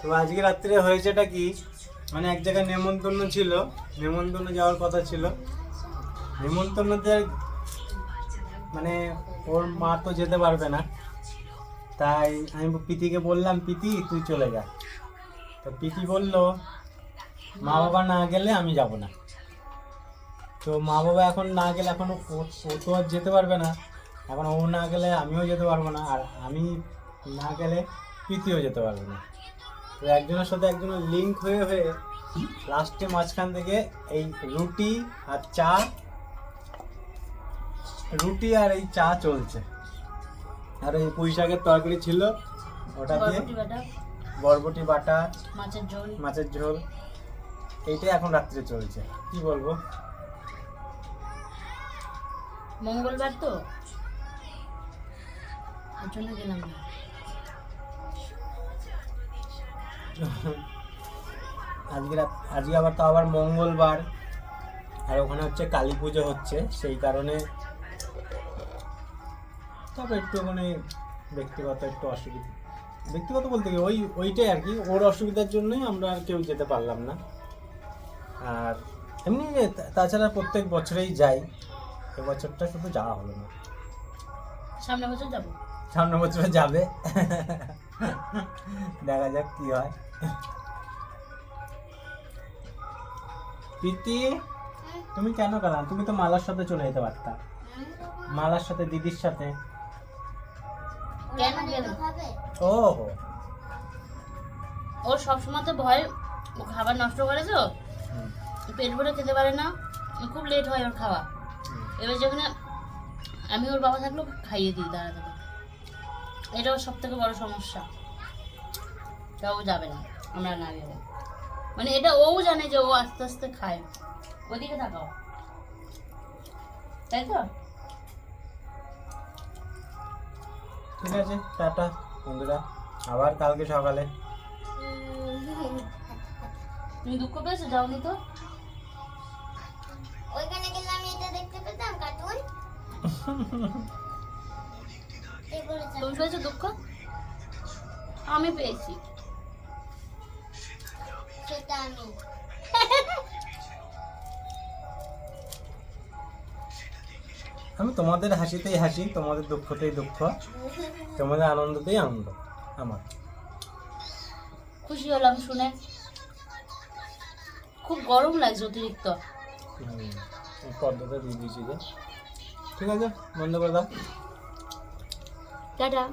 তো আজকে রাত্রে হয়েছেটা কি? মানে এক জায়গায় নেমন্তন্ন ছিল। নেমন্তন্ন যাওয়ার কথা ছিল। নেমন্তন্নতে মানে ওর মা তো যেতে পারবে না। তাই আমি পিতিকে বললাম পিতি তুই চলে যা। তো পিতি বলল মা বাবা না গেলে আমি যাব না। তো মা বাবা এখন না গেলে এখন ও তো আর যেতে পারবে না। এখন ও না গেলে আমিও যেতে পারব না। আর আমি না গেলে প্রীতিও যেতে পারবে না। তো একজনের সাথে একজনের লিঙ্ক হয়ে হয়ে লাস্টে মাঝখান থেকে এই রুটি আর চা রুটি আর এই চা চলছে। আর এই পুঁই শাকের তরকারি ছিল ওটা দিয়ে বরবটি বাটা। মাছের ঝোল। মাছের ঝোল এইটাই এখন রাত্রে চলছে। কি বলব? মঙ্গলবার তো? জন্য গেলাম না। আজকে রাত আজকে আবার তো আবার মঙ্গলবার আর ওখানে হচ্ছে কালী পুজো হচ্ছে সেই কারণে তবে একটু মানে ব্যক্তিগত একটু অসুবিধা। ব্যক্তিগত বলতে কি ওই ওইটাই আর কি ওর অসুবিধার জন্যই আমরা আর কেউ যেতে পারলাম না। আর এমনি তাছাড়া প্রত্যেক বছরেই যাই এবছরটা শুধু যাওয়া হলো না। সামনে বছর যাব? সামনে বছরে যাবে। দেখা যাক কি হয়। প্রীতি তুমি কেন গেলাম তুমি তো মালার সাথে চলে যেতে পারতা। মালার সাথে দিদির সাথে। ও ওর সবসময় তো ভয় ও খাবার নষ্ট করে তো। পেট ভরে খেতে পারে না। খুব লেট হয় ওর খাওয়া। এবার যেখানে আমি ওর বাবা থাকলেও খাইয়ে দিই দাঁড়া দাঁড়া এটা ওর সব থেকে বড় সমস্যা। তা ও যাবে না আমরা না গেলে। মানে এটা ও জানে যে ও আস্তে আস্তে খায়। ওদিকে তাকাও। তাই তো? ঠিক আছে টাটা বন্ধুরা। আবার কালকে সকালে। তুমি দুঃখ পেয়েছ? যাওনি তো? ওইখানে গেলে আমি এটা দেখতে পেতাম কার্টুন? তুমি পেয়েছ দুঃখ? আমি পেয়েছি। সেটা আমি। আমি তোমাদের হাসিতেই হাসি তোমাদের দুঃখতেই দুঃখ তোমাদের আনন্দতেই আনন্দ আমার। খুশি হলাম শুনে। খুব গরম লাগছে অতিরিক্ত। পর্দাটা দিয়ে দিয়েছি ঠিক আছে বন্ধ করে দাও। টাটা